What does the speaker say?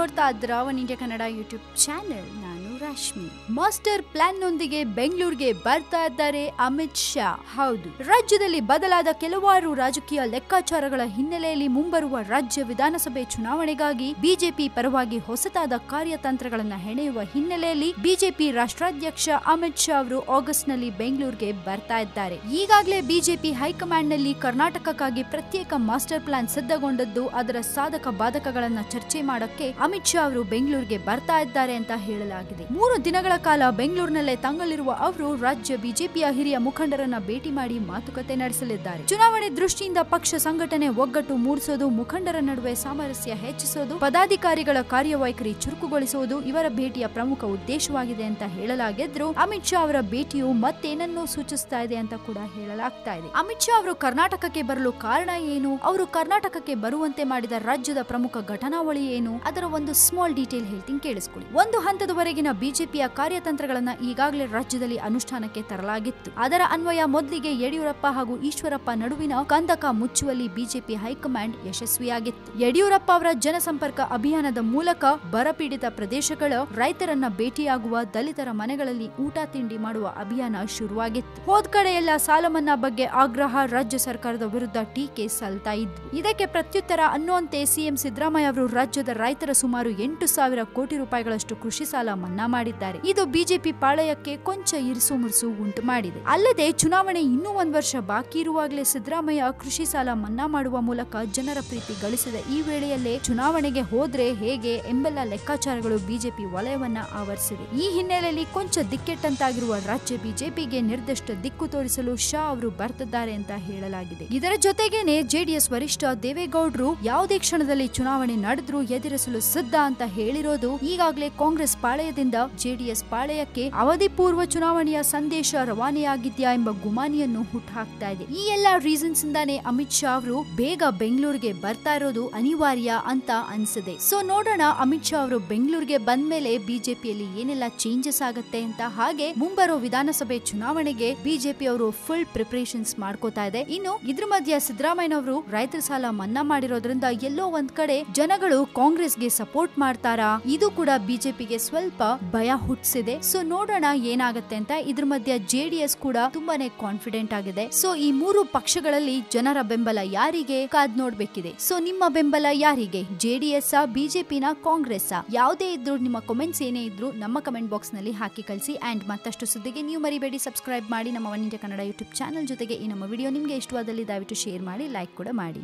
ನೋಡ್ತಾ ಇದ್ರ One India Kannada YouTube channel ನಾನು ರಾಶ್ಮಿ. ಮಾಸ್ಟರ್ ಪ್ಲಾನ್ ನೊಂದಿಗೆ ಬೆಂಗಳೂರಿಗೆ ಬರ್ತಾ ಇದ್ದಾರೆ ಅಮಿತ್ ಶಾ. ಹೌದು. ರಾಜ್ಯದಲ್ಲಿ ಬದಲಾದ ಕೆಲವಾರು ರಾಜಕೀಯ ಲೆಕ್ಕಾಚಾರಗಳ ಹಿನ್ನೆಲೆಯಲ್ಲಿ ಮುಂಬರುವ ರಾಜ್ಯ ವಿಧಾನಸಭೆ ಚುನಾವಣೆಗಾಗಿ ಬಿಜೆಪಿ ಪರವಾಗಿ ಹೊಸತಾದ ಕಾರ್ಯತಂತ್ರಗಳನ್ನು ಹೆಣೆಯುವ ಹಿನ್ನೆಲೆಯಲ್ಲಿ ಬಿಜೆಪಿ ರಾಷ್ಟ್ರಾಧ್ಯಕ್ಷ ಅಮಿತ್ ಶಾ ಅವರು ಆಗಸ್ಟ್ನಲ್ಲಿ ಬೆಂಗಳೂರಿಗೆ ಬರ್ತಾ ಇದ್ದಾರೆ. ಈಗಾಗಲೇ ಬಿಜೆಪಿ ಹೈಕಮಾಂಡ್ನಲ್ಲಿ ಕರ್ನಾಟಕಕ್ಕಾಗಿ ಪ್ರತ್ಯೇಕ ಮಾಸ್ಟರ್ ಪ್ಲಾನ್ ಸಿದ್ಧಗೊಂಡದ್ದು ಅದರ ಸಾಧಕ ಬಾಧಕಗಳನ್ನು ಚರ್ಚೆ ಮಾಡಕ್ಕೆ ಅಮಿತ್ ಶಾ ಅವರು ಬೆಂಗಳೂರಿಗೆ ಬರ್ತಾ ಇದ್ದಾರೆ ಅಂತ ಹೇಳಲಾಗಿದೆ. ಮೂರು ದಿನಗಳ ಕಾಲ ಬೆಂಗಳೂರಿನಲ್ಲೇ ತಂಗಲಿರುವ ಅವರು ರಾಜ್ಯ ಬಿಜೆಪಿಯ ಹಿರಿಯ ಮುಖಂಡರನ್ನ ಭೇಟಿ ಮಾಡಿ ಮಾತುಕತೆ ನಡೆಸಲಿದ್ದಾರೆ. ಚುನಾವಣೆ ದೃಷ್ಟಿಯಿಂದ ಪಕ್ಷ ಸಂಘಟನೆ ಒಗ್ಗಟ್ಟು ಮೂಡಿಸೋದು, ಮುಖಂಡರ ನಡುವೆ ಸಾಮರಸ್ಯ ಹೆಚ್ಚಿಸೋದು, ಪದಾಧಿಕಾರಿಗಳ ಕಾರ್ಯವೈಖರಿ ಚುರುಕುಗೊಳಿಸುವುದು ಇವರ ಭೇಟಿಯ ಪ್ರಮುಖ ಉದ್ದೇಶವಾಗಿದೆ ಅಂತ ಹೇಳಲಾಗಿದ್ರು ಅಮಿತ್ ಶಾ ಅವರ ಭೇಟಿಯು ಮತ್ತೇನನ್ನೂ ಸೂಚಿಸ್ತಾ ಇದೆ ಅಂತ ಕೂಡ ಹೇಳಲಾಗ್ತಾ ಇದೆ. ಅಮಿತ್ ಶಾ ಅವರು ಕರ್ನಾಟಕಕ್ಕೆ ಬರಲು ಕಾರಣ ಏನು? ಅವರು ಕರ್ನಾಟಕಕ್ಕೆ ಬರುವಂತೆ ಮಾಡಿದ ರಾಜ್ಯದ ಪ್ರಮುಖ ಘಟನಾವಳಿ ಏನು? ಅದರ ಒಂದು ಸ್ಮಾಲ್ ಡೀಟೇಲ್ ಹೇಳ್ತೀನಿ, ಕೇಳಿಸ್ಕೊಳ್ಳಿ. ಒಂದು ಹಂತದವರೆಗಿನ ಬಿಜೆಪಿಯ ಕಾರ್ಯತಂತ್ರಗಳನ್ನು ಈಗಾಗಲೇ ರಾಜ್ಯದಲ್ಲಿ ಅನುಷ್ಠಾನಕ್ಕೆ ತರಲಾಗಿತ್ತು. ಅದರ ಅನ್ವಯ ಮೊದಲಿಗೆ ಯಡಿಯೂರಪ್ಪ ಹಾಗೂ ಈಶ್ವರಪ್ಪ ನಡುವಿನ ಕಂದಕ ಮುಚ್ಚುವಲ್ಲಿ ಬಿಜೆಪಿ ಹೈಕಮಾಂಡ್ ಯಶಸ್ವಿಯಾಗಿತ್ತು. ಯಡಿಯೂರಪ್ಪ ಅವರ ಜನಸಂಪರ್ಕ ಅಭಿಯಾನದ ಮೂಲಕ ಬರಪೀಡಿತ ಪ್ರದೇಶಗಳ ರೈತರನ್ನ ಭೇಟಿಯಾಗುವ ದಲಿತರ ಮನೆಗಳಲ್ಲಿ ಊಟ ತಿಂಡಿ ಮಾಡುವ ಅಭಿಯಾನ ಶುರುವಾಗಿತ್ತು. ಹೋದ ಕಡೆ ಎಲ್ಲ ಸಾಲ ಮನ್ನಾ ಬಗ್ಗೆ ಆಗ್ರಹ ರಾಜ್ಯ ಸರ್ಕಾರದ ವಿರುದ್ಧ ಟೀಕೆ ಸಲ್ತಾ ಇದ್ದು ಇದಕ್ಕೆ ಪ್ರತ್ಯುತ್ತರ ಅನ್ನುವಂತೆ ಸಿಎಂ ಸಿದ್ದರಾಮಯ್ಯ ಅವರು ರಾಜ್ಯದ ರೈತರ ಸುಮಾರು ಎಂಟು ಸಾವಿರ ಕೋಟಿ ರೂಪಾಯಿಗಳಷ್ಟು ಕೃಷಿ ಸಾಲ ಮನ್ನಾ ಮಾಡಿದ್ದಾರೆ. ಇದು ಬಿಜೆಪಿ ಪಾಳಯಕ್ಕೆ ಕೊಂಚ ಇರಿಸು ಮುರುಸು ಉಂಟು ಮಾಡಿದೆ. ಅಲ್ಲದೆ ಚುನಾವಣೆ ಇನ್ನೂ ಒಂದು ವರ್ಷ ಬಾಕಿ ಇರುವಾಗಲೇ ಸಿದ್ದರಾಮಯ್ಯ ಕೃಷಿ ಸಾಲ ಮನ್ನಾ ಮಾಡುವ ಮೂಲಕ ಜನರ ಪ್ರೀತಿ ಗಳಿಸಿದ. ಈ ವೇಳೆಯಲ್ಲೇ ಚುನಾವಣೆಗೆ ಹೋದ್ರೆ ಹೇಗೆ ಎಂಬೆಲ್ಲ ಲೆಕ್ಕಾಚಾರಗಳು ಬಿಜೆಪಿ ವಲಯವನ್ನ ಆವರಿಸಿದೆ ಈ ಹಿನ್ನೆಲೆಯಲ್ಲಿ ಕೊಂಚ ದಿಕ್ಕೆಟ್ಟಂತಾಗಿರುವ ರಾಜ್ಯ ಬಿಜೆಪಿಗೆ ನಿರ್ದಿಷ್ಟ ದಿಕ್ಕು ತೋರಿಸಲು ಶಾ ಅವರು ಬರ್ತಿದ್ದಾರೆ ಅಂತ ಹೇಳಲಾಗಿದೆ. ಇದರ ಜೊತೆಗೇನೆ ಜೆಡಿಎಸ್ ವರಿಷ್ಠ ದೇವೇಗೌಡರು ಯಾವುದೇ ಕ್ಷಣದಲ್ಲಿ ಚುನಾವಣೆ ನಡೆದ್ರೂ ಎದುರಿಸಲು ಸಿದ್ಧ ಅಂತ ಹೇಳಿರೋದು ಈಗಾಗಲೇ ಕಾಂಗ್ರೆಸ್ ಪಾಳೆಯದಿಂದ ಜೆಡಿಎಸ್ ಪಾಳೆಯಕ್ಕೆ ಅವಧಿ ಪೂರ್ವ ಚುನಾವಣೆಯ ಸಂದೇಶ ರವಾನೆಯಾಗಿದ್ಯಾ ಎಂಬ ಗುಮಾನಿಯನ್ನು ಹುಟ್ಟುಹಾಕ್ತಾ ಇದೆ. ಈ ಎಲ್ಲಾ ರೀಸನ್ಸ್ ಇಂದಾನೆ ಅಮಿತ್ ಶಾ ಅವರು ಬೇಗ ಬೆಂಗಳೂರಿಗೆ ಬರ್ತಾ ಇರೋದು ಅನಿವಾರ್ಯ ಅಂತ ಅನ್ಸಿದೆ ಸೊ ನೋಡೋಣ ಅಮಿತ್ ಶಾ ಅವರು ಬೆಂಗಳೂರಿಗೆ ಬಂದ ಮೇಲೆ ಬಿಜೆಪಿಯಲ್ಲಿ ಏನೆಲ್ಲ ಚೇಂಜಸ್ ಆಗುತ್ತೆ ಅಂತ. ಹಾಗೆ ಮುಂಬರೋ ವಿಧಾನಸಭೆ ಚುನಾವಣೆಗೆ ಬಿಜೆಪಿ ಅವರು ಫುಲ್ ಪ್ರಿಪರೇಷನ್ಸ್ ಮಾಡ್ಕೋತಾ ಇದೆ. ಇನ್ನು ಇದ್ರ ಮಧ್ಯ ಸಿದ್ದರಾಮಯ್ಯನವರು ರೈತರ ಸಾಲ ಮನ್ನಾ ಮಾಡಿರೋದ್ರಿಂದ ಎಲ್ಲೋ ಒಂದ್ ಕಡೆ ಜನಗಳು ಕಾಂಗ್ರೆಸ್ಗೆ ಸಪೋರ್ಟ್ ಮಾಡ್ತಾರಾ? ಇದು ಕೂಡ ಬಿಜೆಪಿಗೆ ಸ್ವಲ್ಪ ಭಯ ಹುಟ್ಟಿಸಿದೆ ಸೊ ನೋಡೋಣ ಏನಾಗುತ್ತೆ ಅಂತ. ಇದ್ರ ಮಧ್ಯ ಜೆಡಿಎಸ್ ಕೂಡ ತುಂಬಾನೇ ಕಾನ್ಫಿಡೆಂಟ್ ಆಗಿದೆ. ಸೊ ಈ ಮೂರು ಪಕ್ಷಗಳಲ್ಲಿ ಜನರ ಬೆಂಬಲ ಯಾರಿಗೆ? ಕಾದ್ ನೋಡ್ಬೇಕಿದೆ. ಸೊ ನಿಮ್ಮ ಬೆಂಬಲ ಯಾರಿಗೆ? ಜೆಡಿಎಸ್ ಬಿಜೆಪಿನ ಕಾಂಗ್ರೆಸ್ ಯಾವುದೇ ಇದ್ರು ನಿಮ್ಮ ಕಾಮೆಂಟ್ಸ್ ಏನೇ ಇದ್ರು ನಮ್ಮ ಕಮೆಂಟ್ ಬಾಕ್ಸ್ನಲ್ಲಿ ಹಾಕಿ ಕಳಿಸಿ. ಅಂಡ್ ಮತ್ತಷ್ಟು ಸುದ್ದಿಗೆ ನೀವು ಮರಿಬೇಡಿ. ಸಬ್ಸ್ಕ್ರೈಬ್ ಮಾಡಿ ನಮ್ಮ One India Kannada YouTube channel ಜೊತೆಗೆ ಈ ನಮ್ಮ ವಿಡಿಯೋ ನಿಮಗೆ ಇಷ್ಟವಾದಲ್ಲಿ ದಯವಿಟ್ಟು ಶೇರ್ ಮಾಡಿ ಲೈಕ್ ಕೂಡ ಮಾಡಿ.